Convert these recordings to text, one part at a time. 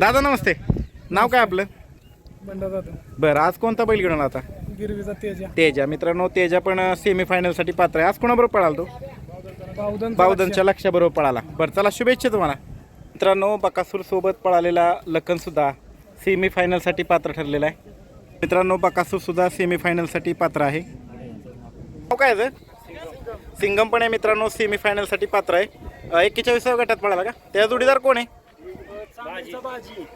दादा नमस्ते. नाव काय आपलं? बंडा जातो बरं आज कोणता बैल घेऊन आला आता? गिरवीचा तेजा. तेजा. मित्रांनो तेजा पण सेमी साठी पात्र आहे. आज कोणाबरोबर पळाला तो? बावधन बावधनच्या लक्षाबरोबर पळाला. बरं चला शुभेच्छा तुम्हाला. मित्रांनो बकासूर सोबत पळालेला लखन सुद्धा सेमी साठी पात्र ठरलेला आहे. मित्रांनो बकासूर सुद्धा सेमी साठी पात्र आहे. नाव काय आहे? सिंगम. पण आहे मित्रांनो सेमी साठी पात्र आहे. एक्केचाळीसाव्या गटात पळाला का? त्या जोडीदार कोण आहे?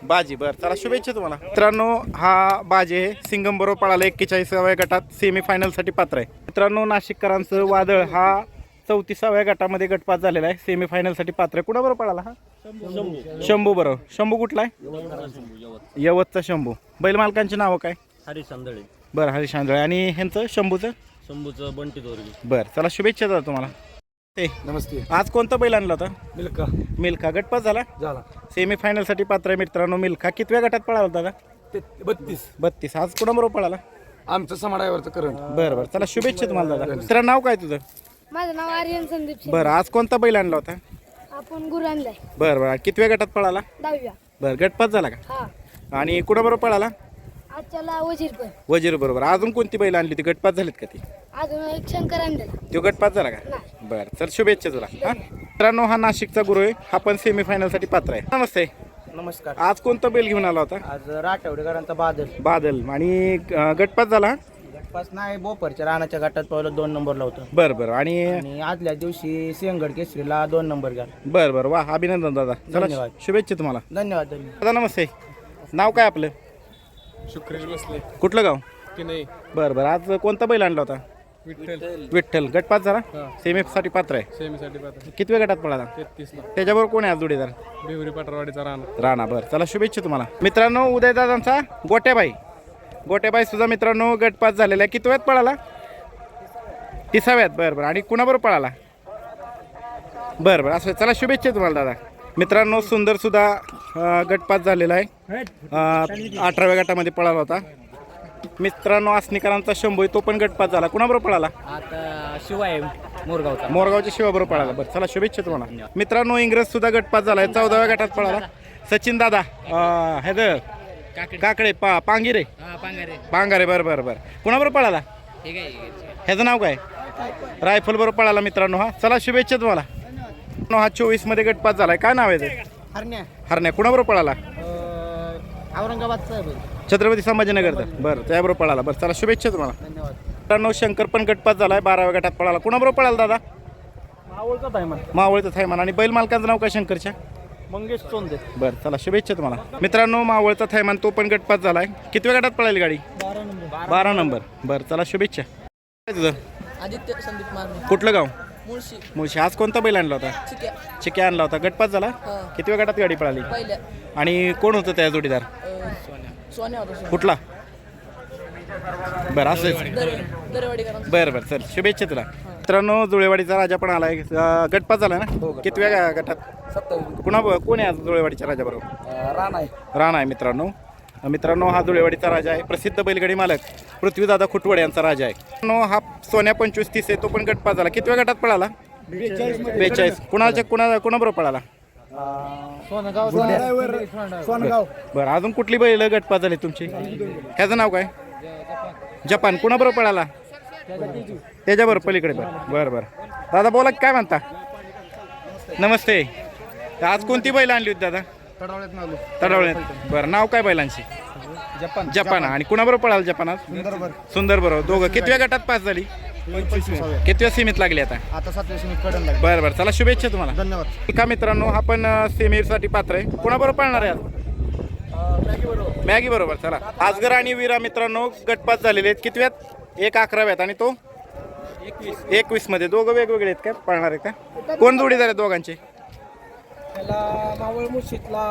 बाजी. बरं. चला शुभेच्छा तुम्हाला. मित्रांनो हा बाजी आहे. सिंगम बरोबर पळाला एक्केचाळीसाव्या गटात. सेमी साठी पात्र आहे. मित्रांनो नाशिककरांचं वादळ हा चौतीसाव्या गटामध्ये गटपात झालेला आहे. सेमी साठी पात्र आहे. कुणाबरोबर पळाला हा? शंभू. बरोबर. शंभू कुठला आहे? यवतचा शंभू. बैल मालकांची नावं काय? हरी संदळे बरं हरीश आंधळे. आणि ह्यांचं शंभूचं? शंभूचं बंटी दोरगी. बरं चला शुभेच्छा तुम्हाला. ते नमस्ते. आज कोणता बैल आणला होता? मिल्का मिल्खा. गटपात झाला? झाला. सेमी साठी पात्र आहे मित्रांनो मिल्खा. कितव्या गटात पळाला होता दादा? ते बत्तीस. बत्तीस. आज कुणाबरोबर पळाला? आमचं समाडावरचं करंट. बरं बरं. चला शुभेच्छा तुम्हाला दादा. दुसरं नाव काय तुझं? माझं नाव आर्यन संदीप शिंदे. बरं आज कोणता बैल आणला होता? आपण गुरु आणलाय बरं बरं. कितव्या गटात पळाला? दहाव्या. बरं गटपात झाला का? हा. आणि कुणाबरोबर पळाला? आजच्याला वजीर पण. वजीर बरोबर अजून कोणती बैल आणली ती गटपात झालीत का ती? अजून एक शंकर आणलेला. तो गटपात झाला का? नाही. बरं चल शुभेच्छा तुला. हा? मित्रांनो हा नाशिकचा गुरु आहे. हा पण सेमी साठी पात्र आहे. नमस्ते. नमस्कार. आज कोणता बैल घेऊन आला होता? आज राठवडेकरांचा बादल. बादल. आणि अं, गटपात झाला हा? गटपास नाही बोपरच्या रानाच्या गटात पहिलं दोन नंबरला होतं. बरं बरं. आणि आणि आदल्या दिवशी सिंहगड केसरीला दोन नंबर घ्या बरं बरं. वा अभिनंदन दादा. चला धन्यवाद. शुभेच्छा तुम्हाला. धन्यवाद धन्यवाद. दादा नमस्ते. नाव काय आपलं? शुक्रेश बसले. कुठलं गाव? की नाही बरं बरं. आज कोणता बैल आणला होता? विठ्ठल. विठ्ठल. गटपात झाला सेमीसाठी पात्र आहे. सेमीसाठी पाहता कितव्या गटात पळाला? तेहतीसला त्याच्याबरोबर कोण आहे आज जोडीदार? बिहुरी पटरवाडीचा राणा. राणा बरं. चला शुभेच्छा तुम्हाला. मित्रांनो उदयदादांचा गोट्याबाई. गोट्याबाई सुद्धा मित्रांनो गटपात झालेला आहे. कितव्यात पळाला? तिसाव्यात. बरं बरं. आणि कुणाबरोबर पळाला? बरं बरं. असं चला शुभेच्छा तुम्हाला दादा. मित्रांनो सुंदर सुद्धा अं, गटपात झालेला आहे. अं, अठराव्या गटामध्ये पळाला होता. मित्रांनो आसनीकरांचा शंभू तो पण गटपात झाला. कुणाबरोबर पळाला? आता शिवाय मोरगावचा. मोरगावच्या शिवाबरोबर पळाला. बरं चला शुभेच्छा तुम्हाला. मित्रांनो इंग्रज सुद्धा गटपात झालाय. चौदाव्या गटात पळाला. सचिन दादा हेद काकडे. पा पांगिरे. पांगारे. बरं बरं बरं. कुणाबरोबर पळाला? ह्याचं नाव काय? रायफल बरोबर पळाला मित्रांनो हा. चला शुभेच्छा तुम्हाला. हा चोवीसमध्ये गटपात झालाय. काय नाव आहे ते हरण्या. हरण्या कुणाबरोबर पळाला? औरंगाबादचा छत्रपती संभाजीनगरचं बरं त्याबरोबर पळाला. बरं चला शुभेच्छा तुम्हाला. धन्यवाद. मित्रांनो शंकर पण गटपात झालाय. बाराव्या गटात पळाला. कुणाबरोबर पळाला दादा? आवडचा टायमा मावळचं थैमान. आणि बैल मालकाचं नाव काय शंकरच्या? मंगेश चोंदे. बरं चला शुभेच्छा तुम्हाला. मित्रांनो मावळचा थैमान तो पण गटपात झालाय. कितव्या गटात पळाली गाडी? बारा नंबर. बारा नंबर. बरं चला शुभेच्छा. काय तुझं? आदित्य संदीप मारणे कुठलं गाव? मुळशी. मुळशी. आज कोणता बैल आणला होता? चिक्या आणला होता. गटपात झाला? कितव्या गटात गाडी पळाली? आणि कोण होतं त्या जोडीदार? सोन्या होता कुठला? बरं असंच दरेवाडीकरांचा. बरं बरं चल शुभेच्छा तुला. मित्रांनो जुळेवाडीचा राजा पण आलाय. अं, गटपात झाला ना? कितव्या गा- गटात? कुणा कोण आहे आज जुळेवाडीच्या राजाबरोबर? राणा आहे. राणा आहे मित्रांनो. मित्रांनो हा धुळेवाडीचा राजा आहे. प्रसिद्ध बैलगाडी मालक पृथ्वीदादा खुटवड यांचा राजा आहे. मित्रांनो हा सोन्या पंचवीस तीस आहे तो पण गटपात झाला. कितव्या गटात पळाला? बेचाळीस. कुणाच्या कुणा कुणाबरोबर पळाला? सोनगाव बरं अजून कुठली बैल गटपात झाली तुमची? ह्याचं नाव काय? जपान. कुणाबरोबर पळाला? त्याच्याबरोबर पलीकडे बरं बरं बरं. दादा बोला काय म्हणता? नमस्ते. आज कोणती बैल आणली होती दादा? तडवळ्यात. बरं नाव काय बैलांची? जपान. जपान. आणि कुणाबरोबर पळाला जपान आज बरोबर सुंदर बरोबर दोघं. कितव्या गटात पास झाली? कितव्या सीमेत लागली आता? आता सातव्या श्रेणीत कडन लागली. बरं बरं. चला शुभेच्छा तुम्हाला. धन्यवाद. का मित्रांनो हा पण सेमीसाठी पात्र आहे. कुणाबरोबर पळणार आहे आज? मॅगी बरोबर. चला. आजगर आणि वीरा मित्रांनो गटपात झालेले आहेत. कितव्यात एक अकराव्यात आणि तो? एकवीस. मध्ये. दोघं वेगवेगळे आहेत का? पळणार आहेत का? कोण जोडीदार आहेत दोघांचे? त्याला मावळ मुशीतला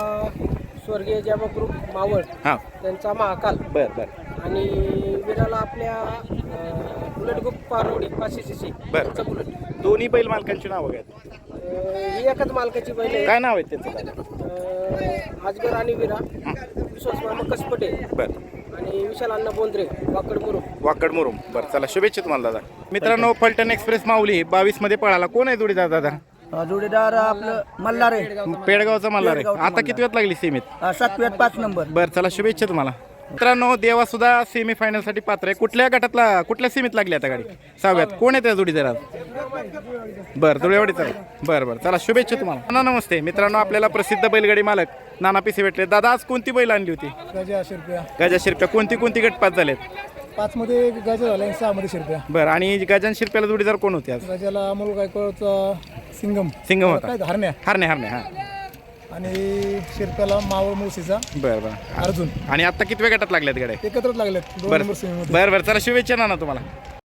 स्वर्गीय जेव्हा ग्रुप मावळ. हां. त्यांचा महाकाल. बरं बरं. आणि विराला आपल्या अं, बुलेट ग्रुप पारवडी पाचशे सी सी बरं. बुलेट. दोन्ही बैल मालकांची नावं घ्या. अं, ही एकच मालकाची बैल आहे. काय नाव आहे त्याचं? अं, अजगर आणि विरा. विश्वास मामा कसपटे. बरं. आणि विशाल अण्णा बोंद्रे वाकड मुरुम. वाकड मुरुम. बरं चला शुभेच्छा तुम्हाला दादा. मित्रांनो फलटण एक्सप्रेस माऊली बावीसमध्ये पळाला. कोण आहे जोडीदार दादा? जोडीदार आपलं मल्हार आहे. पेडगावचा मल्हार आता. किती वेळ लागली सीमेत? सातव्यात पाच नंबर. बरं चला शुभेच्छा तुम्हाला. मित्रांनो देवा सुद्धा सेमी फायनलसाठी पात्र आहे. कुठल्या गटातला कुठल्या सीमेत लागली आता गाडी? सहाव्यात. कोण आहे त्या जोडीदार आज? बरं धुळेवाडीचा बरं बरं. चला शुभेच्छा तुम्हाला. नाना नमस्ते. मित्रांनो आपल्याला प्रसिद्ध बैलगाडी मालक नाना पिसे भेटले. दादा आज कोणती बैल आणली होती? गजा शिरप्या गजा शिरप्या कोणती कोणती गटपात झालेत? पाच मध्ये गजा झाला सहा मध्ये शिरप्या बरं आणि गजान शिरप्याला जोडीदार कोण होते आज? गजाला अमोल गायकवाडचा सिंगम. सिंगम होता. काय हरण्या हरणे हरणे हां. आणि शिरप्याला मावळ मुळशीचा बरं बरं. अर्जुन. आणि आता किती गटात लागल्यात गाड्या एकत्रच लागलेत. दोन बरं नंबर सेमीमध्ये बरं बरं. चला शुभेच्छा नाना तुम्हाला.